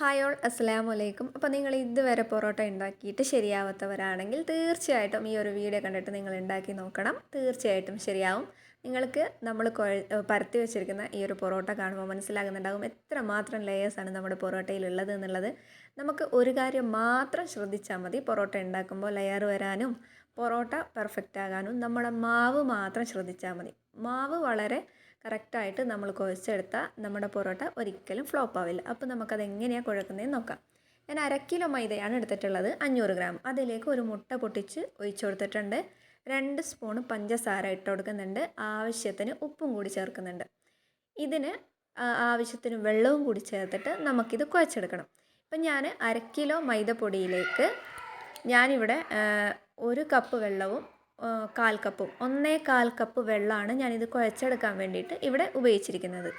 Hi all അസ്സലാമു അലൈക്കും അപ്പോൾ നിങ്ങൾ ഇതുവരെ പൊറോട്ട ഉണ്ടാക്കിയിട്ട് ശരിയാവാത്തവരാണെങ്കിൽ തീർച്ചയായിട്ടും ഈ ഒരു വീഡിയോ കണ്ടിട്ട് നിങ്ങൾ ഉണ്ടാക്കി നോക്കണം. തീർച്ചയായിട്ടും ശരിയാവും. നിങ്ങൾക്ക് നമ്മൾ പരത്തി വെച്ചിരിക്കുന്ന ഈ ഒരു പൊറോട്ട കാണുമ്പോൾ മനസ്സിലാകുന്നുണ്ടാകും എത്രമാത്രം ലെയേഴ്സാണ് നമ്മുടെ പൊറോട്ടയിൽ ഉള്ളത് എന്നുള്ളത്. നമുക്ക് ഒരു കാര്യം മാത്രം ശ്രദ്ധിച്ചാൽ മതി. പൊറോട്ട ഉണ്ടാക്കുമ്പോൾ ലെയർ വരാനും പൊറോട്ട പെർഫെക്റ്റ് ആകാനും നമ്മുടെ മാവ് മാത്രം ശ്രദ്ധിച്ചാൽ മതി. മാവ് വളരെ കറക്റ്റായിട്ട് നമ്മൾ കുഴച്ചെടുത്താൽ നമ്മുടെ പൊറോട്ട ഒരിക്കലും ഫ്ലോപ്പ് ആവില്ല. അപ്പോൾ നമുക്കത് എങ്ങനെയാണ് കുഴക്കുന്നതെന്ന് നോക്കാം. ഞാൻ അര കിലോ മൈദയാണ് എടുത്തിട്ടുള്ളത് അഞ്ഞൂറ് ഗ്രാം. അതിലേക്ക് ഒരു മുട്ട പൊട്ടിച്ച് ഒഴിച്ചു കൊടുത്തിട്ടുണ്ട്. രണ്ട് സ്പൂൺ പഞ്ചസാര ഇട്ട് കൊടുക്കുന്നുണ്ട്. ആവശ്യത്തിന് ഉപ്പും കൂടി ചേർക്കുന്നുണ്ട്. ഇതിന് ആവശ്യത്തിന് വെള്ളവും കൂടി ചേർത്തിട്ട് നമുക്കിത് കുഴച്ചെടുക്കണം. ഇപ്പം ഞാൻ അര കിലോ മൈദപ്പൊടിയിലേക്ക് ഞാനിവിടെ ഒരു കപ്പ് വെള്ളവും കാൽ കപ്പും ഒന്നേ കാൽ കപ്പ് വെള്ളമാണ് ഞാനിത് കുഴച്ചെടുക്കാൻ വേണ്ടിയിട്ട് ഇവിടെ ഉപയോഗിച്ചിരിക്കുന്നത്.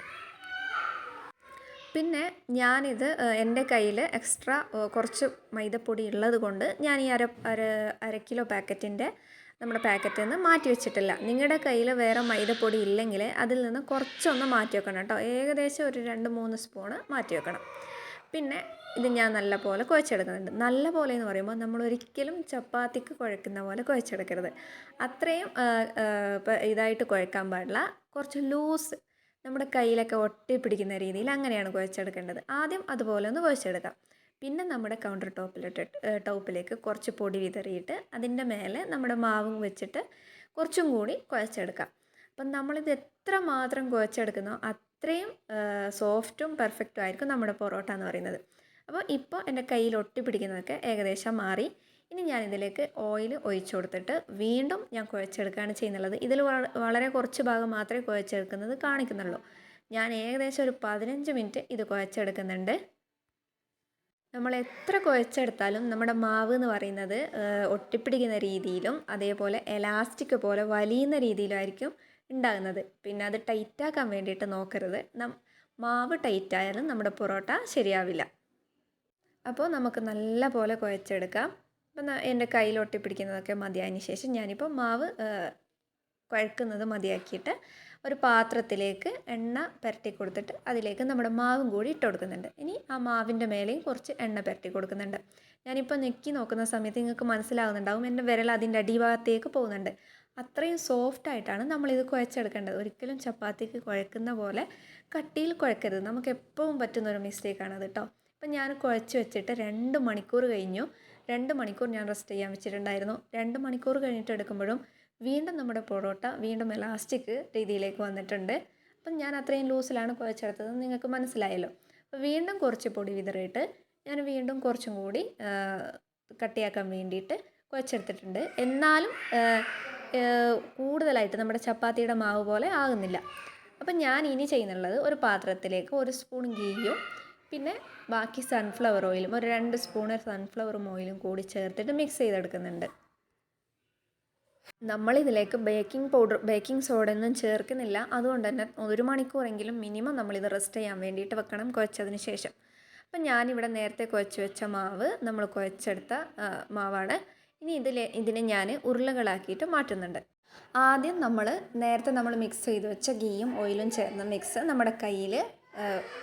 പിന്നെ ഞാനിത് എന്റെ കയ്യിൽ എക്സ്ട്രാ കുറച്ച് മൈദപ്പൊടി ഉള്ളത് കൊണ്ട് ഞാൻ ഈ അര അര അര കിലോ പാക്കറ്റിന്റെ നമ്മുടെ പാക്കറ്റിൽ നിന്ന് മാറ്റി വെച്ചിട്ടില്ല. നിങ്ങളുടെ കയ്യിൽ വേറെ മൈദപ്പൊടി ഇല്ലെങ്കിൽ അതിൽ നിന്ന് കുറച്ചൊന്ന് മാറ്റി വെക്കണം കേട്ടോ. ഏകദേശം ഒരു രണ്ട് മൂന്ന് സ്പൂണ് മാറ്റി വെക്കണം. പിന്നെ ഇത് ഞാൻ നല്ല പോലെ കുഴച്ചെടുക്കുന്നുണ്ട്. നല്ല പോലെ എന്ന് പറയുമ്പോൾ നമ്മൾ ഒരിക്കലും ചപ്പാത്തിക്ക് കുഴക്കുന്ന പോലെ കുഴച്ചെടുക്കരുത്. അത്രയും ഇതായിട്ട് കുഴക്കാൻ പാടില്ല. കുറച്ച് ലൂസ് നമ്മുടെ കയ്യിലൊക്കെ ഒട്ടി പിടിക്കുന്ന രീതിയിൽ അങ്ങനെയാണ് കുഴച്ചെടുക്കേണ്ടത്. ആദ്യം അതുപോലെ ഒന്ന് കുഴച്ചെടുക്കാം. പിന്നെ നമ്മുടെ കൗണ്ടർ ടോപ്പിലിട്ട് ടോപ്പിലേക്ക് കുറച്ച് പൊടി വിതറിയിട്ട് അതിന്റെ മേലെ നമ്മുടെ മാവും വെച്ചിട്ട് കുറച്ചും കൂടി കുഴച്ചെടുക്കാം. അപ്പം നമ്മളിത് എത്ര മാത്രം കുഴച്ചെടുക്കുന്നോ അത്രയും സോഫ്റ്റും പെർഫെക്റ്റും ആയിരിക്കും നമ്മുടെ പൊറോട്ട എന്ന് പറയുന്നത്. അപ്പോൾ ഇപ്പോൾ എന്റെ കയ്യിൽ ഒട്ടിപ്പിടിക്കുന്നതൊക്കെ ഏകദേശം മാറി. ഇനി ഞാൻ ഇതിലേക്ക് ഓയിൽ ഒഴിച്ചു കൊടുത്തിട്ട് വീണ്ടും ഞാൻ കുഴച്ചെടുക്കുകയാണ് ചെയ്യുന്നുള്ളത്. ഇതിൽ വളരെ കുറച്ച് ഭാഗം മാത്രമേ കുഴച്ചെടുക്കുന്നത് കാണിക്കുന്നുള്ളൂ. ഞാൻ ഏകദേശം ഒരു പതിനഞ്ച് മിനിറ്റ് ഇത് കുഴച്ചെടുക്കുന്നുണ്ട്. നമ്മൾ എത്ര കുഴച്ചെടുത്താലും നമ്മുടെ മാവ് എന്ന് പറയുന്നത് ഒട്ടിപ്പിടിക്കുന്ന രീതിയിലും അതേപോലെ എലാസ്റ്റിക് പോലെ വലിയുന്ന രീതിയിലായിരിക്കും ഉണ്ടാകുന്നത്. പിന്നെ അത് ടൈറ്റാക്കാൻ വേണ്ടിയിട്ട് നോക്കരുത്. നം മാവ് ടൈറ്റായാലും നമ്മുടെ പൊറോട്ട ശരിയാവില്ല. അപ്പോൾ നമുക്ക് നല്ല പോലെ കുഴച്ചെടുക്കാം. അപ്പം എന്റെ കയ്യിൽ ഒട്ടിപ്പിടിക്കുന്നതൊക്കെ മതിയായതിന് ശേഷം ഞാനിപ്പോൾ മാവ് കുഴക്കുന്നത് മതിയാക്കിയിട്ട് ഒരു പാത്രത്തിലേക്ക് എണ്ണ പുരട്ടി കൊടുത്തിട്ട് അതിലേക്ക് നമ്മുടെ മാവും കൂടി ഇട്ട് കൊടുക്കുന്നുണ്ട്. ഇനി ആ മാവിന്റെ മേലെയും കുറച്ച് എണ്ണ പുരട്ടി കൊടുക്കുന്നുണ്ട്. ഞാനിപ്പോൾ ഞെക്കി നോക്കുന്ന സമയത്ത് നിങ്ങൾക്ക് മനസ്സിലാകുന്നുണ്ടാവും എന്റെ വിരൽ അതിന്റെ അടിഭാഗത്തേക്ക് പോകുന്നുണ്ട്. അത്രയും സോഫ്റ്റ് ആയിട്ടാണ് നമ്മളിത് കുഴച്ചെടുക്കേണ്ടത്. ഒരിക്കലും ചപ്പാത്തിക്ക് കുഴക്കുന്ന പോലെ കട്ടിയിൽ കുഴക്കരുത്. നമുക്ക് എപ്പോഴും പറ്റുന്ന ഒരു മിസ്റ്റേക്കാണത് കേട്ടോ അപ്പം ഞാൻ കുഴച്ച് വെച്ചിട്ട് രണ്ട് മണിക്കൂർ കഴിഞ്ഞു. രണ്ട് മണിക്കൂർ ഞാൻ റെസ്റ്റ് ചെയ്യാൻ വെച്ചിട്ടുണ്ടായിരുന്നു. രണ്ട് മണിക്കൂർ കഴിഞ്ഞിട്ട് എടുക്കുമ്പോഴും വീണ്ടും നമ്മുടെ പൊറോട്ട വീണ്ടും എലാസ്റ്റിക് രീതിയിലേക്ക് വന്നിട്ടുണ്ട്. അപ്പം ഞാൻ അത്രയും ലൂസിലാണ് കുഴച്ചെടുത്തത്. നിങ്ങൾക്ക് മനസ്സിലായല്ലോ. അപ്പോൾ വീണ്ടും കുറച്ച് പൊടി വിതറിയിട്ട് ഞാൻ വീണ്ടും കുറച്ചും കൂടി കട്ടിയാക്കാൻ വേണ്ടിയിട്ട് കുഴച്ചെടുത്തിട്ടുണ്ട്. എന്നാലും കൂടുതലായിട്ട് നമ്മുടെ ചപ്പാത്തിയുടെ മാവ് പോലെ ആകുന്നില്ല. അപ്പം ഞാൻ ഇനി ചെയ്യുന്നുള്ളത് ഒരു പാത്രത്തിലേക്ക് ഒരു സ്പൂൺ ഗീയും പിന്നെ ബാക്കി സൺഫ്ലവർ ഓയിലും ഒരു രണ്ട് സ്പൂൺ സൺഫ്ലവർ ഓയിലും കൂടി ചേർത്തിട്ട് മിക്സ് ചെയ്തെടുക്കുന്നുണ്ട്. നമ്മളിതിലേക്ക് ബേക്കിംഗ് പൗഡർ ബേക്കിംഗ് സോഡ ഒന്നും ചേർക്കുന്നില്ല. അതുകൊണ്ട് തന്നെ ഒരു മണിക്കൂറെങ്കിലും മിനിമം നമ്മളിത് റെസ്റ്റ് ചെയ്യാൻ വേണ്ടിയിട്ട് വെക്കണം കുഴച്ചതിന് ശേഷം. അപ്പം ഞാനിവിടെ നേരത്തെ കുഴച്ച് വെച്ച മാവ് നമ്മൾ കുഴച്ചെടുത്ത മാവാണ്. ഇനി ഇതിൽ ഇതിനെ ഞാൻ ഉരുളകളാക്കിയിട്ട് മാറ്റുന്നുണ്ട്. ആദ്യം നമ്മൾ നേരത്തെ നമ്മൾ മിക്സ് ചെയ്ത് വെച്ച ഗീയും ഓയിലും ചേർന്ന മിക്സ് നമ്മുടെ കയ്യിൽ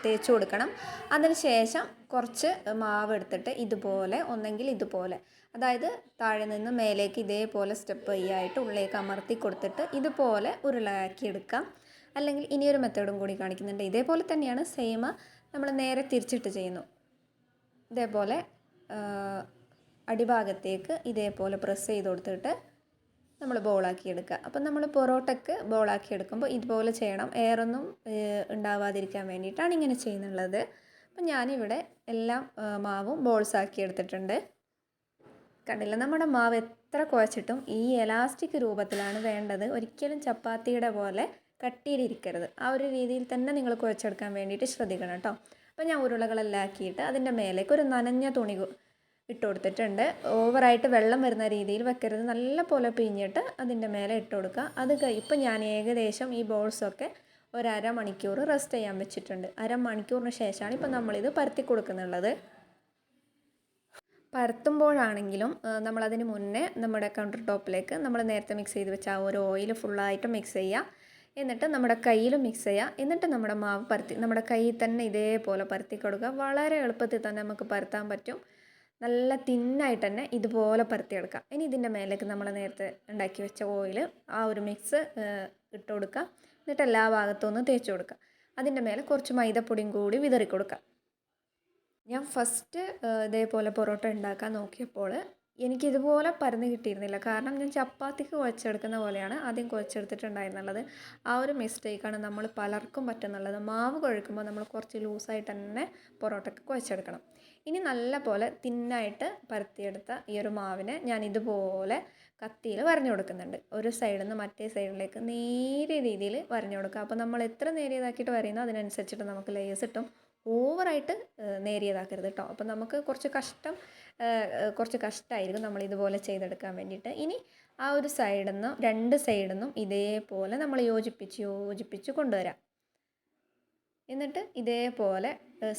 തേച്ച് കൊടുക്കണം. അതിന് ശേഷം കുറച്ച് മാവ് എടുത്തിട്ട് ഇതുപോലെ ഒന്നെങ്കിൽ ഇതുപോലെ അതായത് താഴെ നിന്ന് മേലേക്ക് ഇതേപോലെ സ്റ്റെപ്പ് ചെയ്യായിട്ട് ഉള്ളിലേക്ക് അമർത്തി കൊടുത്തിട്ട് ഇതുപോലെ ഉരുളയാക്കി എടുക്കാം. അല്ലെങ്കിൽ ഇനിയൊരു മെത്തേഡും കൂടി കാണിക്കുന്നുണ്ട്. ഇതേപോലെ തന്നെയാണ് സെയിം നമ്മൾ നേരെ തിരിച്ചിട്ട് ചെയ്യുന്നു. ഇതേപോലെ അടിഭാഗത്തേക്ക് ഇതേപോലെ പ്രസ് ചെയ്ത് കൊടുത്തിട്ട് നമ്മൾ ബോളാക്കി എടുക്കുക. അപ്പം നമ്മൾ പൊറോട്ടയ്ക്ക് ബോളാക്കി എടുക്കുമ്പോൾ ഇതുപോലെ ചെയ്യണം. എയറൊന്നും ഉണ്ടാവാതിരിക്കാൻ വേണ്ടിയിട്ടാണ് ഇങ്ങനെ ചെയ്യുന്നുള്ളത്. അപ്പം ഞാനിവിടെ എല്ലാം മാവും ബോൾസ് ആക്കി എടുത്തിട്ടുണ്ട്. കണ്ടില്ല? നമ്മുടെ മാവ് എത്ര കുഴച്ചിട്ടും ഈ എലാസ്റ്റിക് രൂപത്തിലാണ് വേണ്ടത്. ഒരിക്കലും ചപ്പാത്തിയുടെ പോലെ കട്ടിയിലിരിക്കരുത്. ആ ഒരു രീതിയിൽ തന്നെ നിങ്ങൾ കുഴച്ചെടുക്കാൻ വേണ്ടിയിട്ട് ശ്രദ്ധിക്കണം കേട്ടോ. അപ്പോൾ ഞാൻ ഉരുളകളെല്ലാം ആക്കിയിട്ട് അതിന്റെ മേലേക്ക് ഒരു നനഞ്ഞ തുണി ഇട്ട് കൊടുത്തിട്ടുണ്ട്. ഓവറായിട്ട് വെള്ളം വരുന്ന രീതിയിൽ വെക്കരുത്. നല്ല പോലെ പിഴിഞ്ഞിട്ട് അതിന്റെ മേലെ ഇട്ട് കൊടുക്കുക. അത് ഇപ്പം ഞാൻ ഏകദേശം ഈ ബോൾസൊക്കെ ഒരര മണിക്കൂർ റെസ്റ്റ് ചെയ്യാൻ വെച്ചിട്ടുണ്ട്. അരമണിക്കൂറിന് ശേഷമാണ് ഇപ്പം നമ്മളിത് പരത്തി കൊടുക്കുന്നുള്ളത്. പരത്തുമ്പോഴാണെങ്കിലും നമ്മളതിന് മുന്നേ നമ്മുടെ കൗണ്ടർ ടോപ്പിലേക്ക് നമ്മൾ നേരത്തെ മിക്സ് ചെയ്ത് വെച്ച ആ ഒരു ഓയിൽ ഫുള്ളായിട്ട് മിക്സ് ചെയ്യുക. എന്നിട്ട് നമ്മുടെ കയ്യിൽ മിക്സ് ചെയ്യുക. എന്നിട്ട് നമ്മുടെ മാവ് പരത്തി നമ്മുടെ കയ്യിൽ തന്നെ ഇതേപോലെ പരത്തി കൊടുക്കുക. വളരെ എളുപ്പത്തിൽ തന്നെ നമുക്ക് പരത്താൻ പറ്റും. നല്ല തിന്നായിട്ട് തന്നെ ഇതുപോലെ പരത്തിയെടുക്കുക ഇനി ഇതിന്റെ മേലേക്ക് നമ്മൾ നേരത്തെ ഉണ്ടാക്കി വെച്ച ഓയിൽ ആ ഒരു മിക്സ് ഇട്ട് കൊടുക്കുക. എന്നിട്ട് എല്ലാ ഭാഗത്തും ഒന്ന് തേച്ച് കൊടുക്കുക. അതിന്റെ മേലെ കുറച്ച് മൈദപ്പൊടിയും കൂടി വിതറി കൊടുക്കുക ഞാൻ ഫസ്റ്റ് ഇതേപോലെ പൊറോട്ട ഉണ്ടാക്കാൻ നോക്കിയപ്പോൾ എനിക്കിതുപോലെ പരന്ന് കിട്ടിയിരുന്നില്ല. കാരണം ഞാൻ ചപ്പാത്തിക്ക് കുഴച്ചെടുക്കുന്ന പോലെയാണ് ആദ്യം കുഴച്ചെടുത്തിട്ടുണ്ടായിരുന്നുള്ളത്. ആ ഒരു മിസ്റ്റേക്കാണ് നമ്മൾ പലർക്കും പറ്റുന്നുള്ളത്. മാവ് കുഴക്കുമ്പോൾ നമ്മൾ കുറച്ച് ലൂസായിട്ട് തന്നെ പൊറോട്ടയ്ക്ക് കുഴച്ചെടുക്കണം. ഇനി നല്ല പോലെ തിന്നായിട്ട് പരത്തിയെടുത്ത ഈ ഒരു മാവിനെ ഞാൻ ഇതുപോലെ കത്തിയിൽ വരഞ്ഞു കൊടുക്കുന്നുണ്ട്. ഒരു സൈഡിൽ നിന്ന് മറ്റേ സൈഡിലേക്ക് നേരിയ രീതിയിൽ വരഞ്ഞു കൊടുക്കുക. അപ്പോൾ നമ്മൾ എത്ര നേരിയതാക്കിയിട്ട് വരയുന്നോ അതിനനുസരിച്ചിട്ട് നമുക്ക് ലേയേഴ്സ് കിട്ടും ഓവറായിട്ട് നേരിയതാക്കരുത് കേട്ടോ അപ്പം നമുക്ക് കുറച്ച് കഷ്ടം കുറച്ച് കഷ്ടമായിരിക്കും നമ്മൾ ഇതുപോലെ ചെയ്തെടുക്കാൻ വേണ്ടിയിട്ട്. ഇനി ആ ഒരു സൈഡിൽ നിന്നും രണ്ട് സൈഡിൽ നിന്നും ഇതേപോലെ നമ്മൾ യോജിപ്പിച്ച് യോജിപ്പിച്ച് കൊണ്ടുവരാം. എന്നിട്ട് ഇതേപോലെ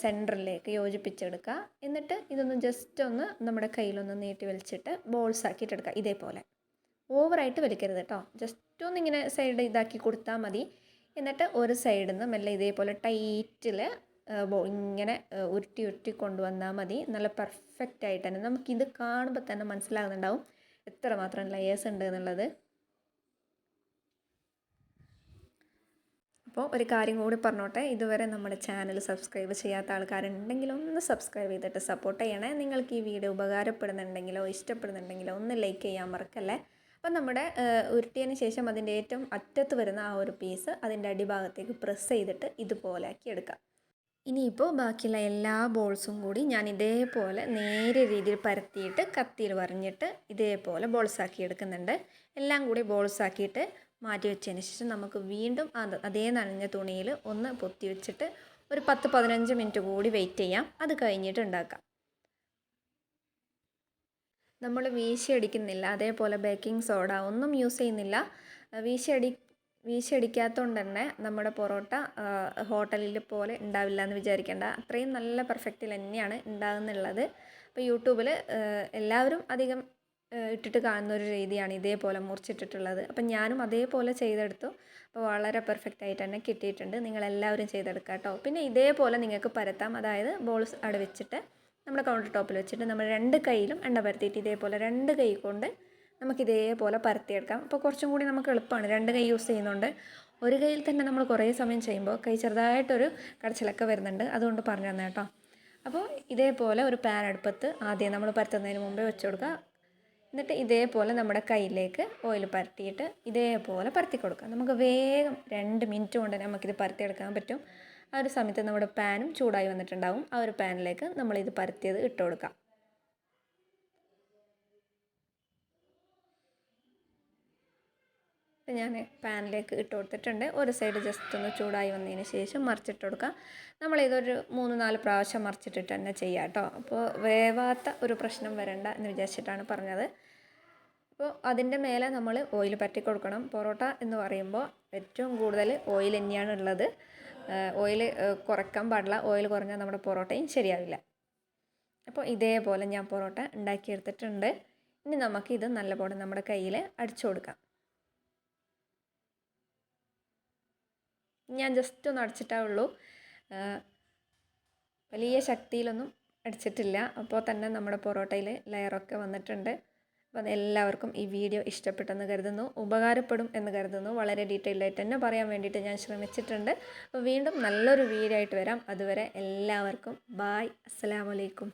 സെന്ററിലേക്ക് യോജിപ്പിച്ചെടുക്കുക. എന്നിട്ട് ഇതൊന്ന് ജസ്റ്റ് ഒന്ന് നമ്മുടെ കയ്യിലൊന്ന് നീട്ടി വലിച്ചിട്ട് ബോൾസ് ആക്കിയിട്ടെടുക്കുക ഇതേപോലെ. ഓവറായിട്ട് വലിക്കരുത് കേട്ടോ ജസ്റ്റ് ഒന്ന് ഇങ്ങനെ സൈഡ് ഇതാക്കി കൊടുത്താൽ മതി. എന്നിട്ട് ഒരു സൈഡിൽ നിന്ന് മെല്ലെ ഇതേപോലെ ടൈറ്റിൽ ഇങ്ങനെ ഉരുട്ടി ഉരുട്ടി കൊണ്ടുവന്നാൽ മതി. നല്ല പെർഫെക്റ്റ് ആയിട്ട് തന്നെ. നമുക്കിത് കാണുമ്പോൾ തന്നെ മനസ്സിലാകുന്നുണ്ടാവും എത്ര മാത്രം ലെയേഴ്സ് ഉണ്ട് എന്നുള്ളത്. അപ്പോൾ ഒരു കാര്യം കൂടി പറഞ്ഞോട്ടെ. ഇതുവരെ നമ്മുടെ ചാനൽ സബ്സ്ക്രൈബ് ചെയ്യാത്ത ആൾക്കാരുണ്ടെങ്കിൽ ഒന്ന് സബ്സ്ക്രൈബ് ചെയ്തിട്ട് സപ്പോർട്ട് ചെയ്യണേ. നിങ്ങൾക്ക് ഈ വീഡിയോ ഉപകാരപ്പെടുന്നുണ്ടെങ്കിലോ ഇഷ്ടപ്പെടുന്നുണ്ടെങ്കിലോ ഒന്ന് ലൈക്ക് ചെയ്യാൻ മറക്കല്ലേ. അപ്പം നമ്മുടെ ഉരുട്ടിയതിന് ശേഷം അതിന്റെ ഏറ്റവും അറ്റത്ത് വരുന്ന ആ ഒരു പീസ് അതിന്റെ അടിഭാഗത്തേക്ക് പ്രസ് ചെയ്തിട്ട് ഇതുപോലെ ആക്കി എടുക്കാം. ഇനിയിപ്പോൾ ബാക്കിയുള്ള എല്ലാ ബോൾസും കൂടി ഞാൻ ഇതേപോലെ നേരെ രീതിയിൽ പരത്തിയിട്ട് കത്തിയിൽ വരഞ്ഞിട്ട് ഇതേപോലെ ബോൾസാക്കി എടുക്കുന്നുണ്ട്. എല്ലാം കൂടി ബോൾസാക്കിയിട്ട് മാറ്റി വെച്ചതിന് ശേഷം നമുക്ക് വീണ്ടും അത് അതേ നനഞ്ഞ തുണിയിൽ ഒന്ന് പൊത്തി വെച്ചിട്ട് ഒരു പത്ത് പതിനഞ്ച് മിനിറ്റ് കൂടി വെയിറ്റ് ചെയ്യാം. അത് കഴിഞ്ഞിട്ട് ഉണ്ടാക്കാം. നമ്മൾ വീശിയടിക്കുന്നില്ല. അതേപോലെ ബേക്കിംഗ് സോഡ ഒന്നും യൂസ് ചെയ്യുന്നില്ല. വീശി അടി തന്നെ നമ്മുടെ പൊറോട്ട ഹോട്ടലിൽ പോലെ ഉണ്ടാവില്ല എന്ന് വിചാരിക്കേണ്ട. അത്രയും നല്ല പെർഫെക്റ്റിൽ തന്നെയാണ് ഉണ്ടാകുന്നുള്ളത് അപ്പോൾ യൂട്യൂബിൽ എല്ലാവരും അധികം ഇട്ടിട്ട് കാണുന്ന ഒരു രീതിയാണ് ഇതേപോലെ മുറിച്ചിട്ടിട്ടുള്ളത്. അപ്പം ഞാനും അതേപോലെ ചെയ്തെടുത്തു. അപ്പോൾ വളരെ പെർഫെക്റ്റ് ആയിട്ട് തന്നെ കിട്ടിയിട്ടുണ്ട്. നിങ്ങളെല്ലാവരും ചെയ്തെടുക്കുക കേട്ടോ പിന്നെ ഇതേപോലെ നിങ്ങൾക്ക് പരത്താം. അതായത് ബോൾസ് അവിടെ വെച്ചിട്ട് നമ്മുടെ കൗണ്ടർ ടോപ്പിൽ വെച്ചിട്ട് നമ്മൾ രണ്ട് കൈയിലും എണ്ണ പരത്തിയിട്ട് ഇതേപോലെ രണ്ട് കൈ കൊണ്ട് നമുക്ക് ഇതേപോലെ പരത്തിയെടുക്കാം. അപ്പോൾ കുറച്ചും കൂടി നമുക്ക് എളുപ്പമാണ്. രണ്ട് കൈ യൂസ് ചെയ്യുന്നുണ്ട്. ഒരു കൈയിൽ തന്നെ നമ്മൾ കുറേ സമയം ചെയ്യുമ്പോൾ കൈ ചെറുതായിട്ടൊരു കടച്ചിലൊക്കെ വരുന്നുണ്ട്. അതുകൊണ്ട് പറഞ്ഞു തന്നെ കേട്ടോ. അപ്പോൾ ഇതേപോലെ ഒരു പാൻ അടുപ്പത്ത് ആദ്യം നമ്മൾ പരത്തുന്നതിന് മുമ്പേ വെച്ച് കൊടുക്കുക. എന്നിട്ട് ഇതേപോലെ നമ്മുടെ കയ്യിലേക്ക് ഓയിൽ പരത്തിയിട്ട് ഇതേപോലെ പരത്തി കൊടുക്കുക. നമുക്ക് വേഗം രണ്ട് മിനിറ്റ് കൊണ്ട് തന്നെ നമുക്കിത് പരത്തിയെടുക്കാൻ പറ്റും. ആ ഒരു സമയത്ത് നമ്മുടെ പാനും ചൂടായി വന്നിട്ടുണ്ടാവും. ആ ഒരു പാനിലേക്ക് നമ്മളിത് പരത്തിയത് ഇട്ട് കൊടുക്കാം. ഞാൻ പാനിലേക്ക് ഇട്ട് കൊടുത്തിട്ടുണ്ട്. ഒരു സൈഡ് ജസ്റ്റ് ഒന്ന് ചൂടായി വന്നതിന് ശേഷം മറിച്ചിട്ട് കൊടുക്കുക. നമ്മളിതൊരു മൂന്ന് നാല് പ്രാവശ്യം മറിച്ചിട്ടിട്ട് തന്നെ ചെയ്യാം കേട്ടോ. അപ്പോൾ വേവാത്ത ഒരു പ്രശ്നം വരണ്ട എന്ന് വിചാരിച്ചിട്ടാണ് പറഞ്ഞത്. അപ്പോൾ അതിന്റെ മേലെ നമ്മൾ ഓയിൽ പറ്റി കൊടുക്കണം. പൊറോട്ട എന്ന് പറയുമ്പോൾ ഏറ്റവും കൂടുതൽ ഓയിൽ തന്നെയാണ് ഉള്ളത്. ഓയിൽ കുറയ്ക്കാൻ പാടില്ല. ഓയിൽ കുറഞ്ഞാൽ നമ്മുടെ പൊറോട്ടയും ശരിയാവില്ല. അപ്പോൾ ഇതേപോലെ ഞാൻ പൊറോട്ട ഉണ്ടാക്കിയെടുത്തിട്ടുണ്ട്. ഇനി നമുക്കിത് നല്ലപോലെ നമ്മുടെ കയ്യിൽ അടിച്ചു കൊടുക്കാം. ഞാൻ ജസ്റ്റ് ഒന്ന് അടച്ചിട്ടേ ഉള്ളൂ. വലിയ ശക്തിയിലൊന്നും അടിച്ചിട്ടില്ല. അപ്പോൾ തന്നെ നമ്മുടെ പൊറോട്ടയിൽ ലെയറൊക്കെ വന്നിട്ടുണ്ട്. അപ്പോൾ എല്ലാവർക്കും ഈ വീഡിയോ ഇഷ്ടപ്പെട്ടെന്ന് കരുതുന്നു. ഉപകാരപ്പെടും എന്ന് കരുതുന്നു. വളരെ ഡീറ്റെയിൽഡ് ആയിട്ട് തന്നെ പറയാൻ വേണ്ടിയിട്ട് ഞാൻ ശ്രമിച്ചിട്ടുണ്ട്. അപ്പോൾ വീണ്ടും നല്ലൊരു വീഡിയോ ആയിട്ട് വരാം. അതുവരെ എല്ലാവർക്കും ബായ് അസ്സലാമലൈക്കും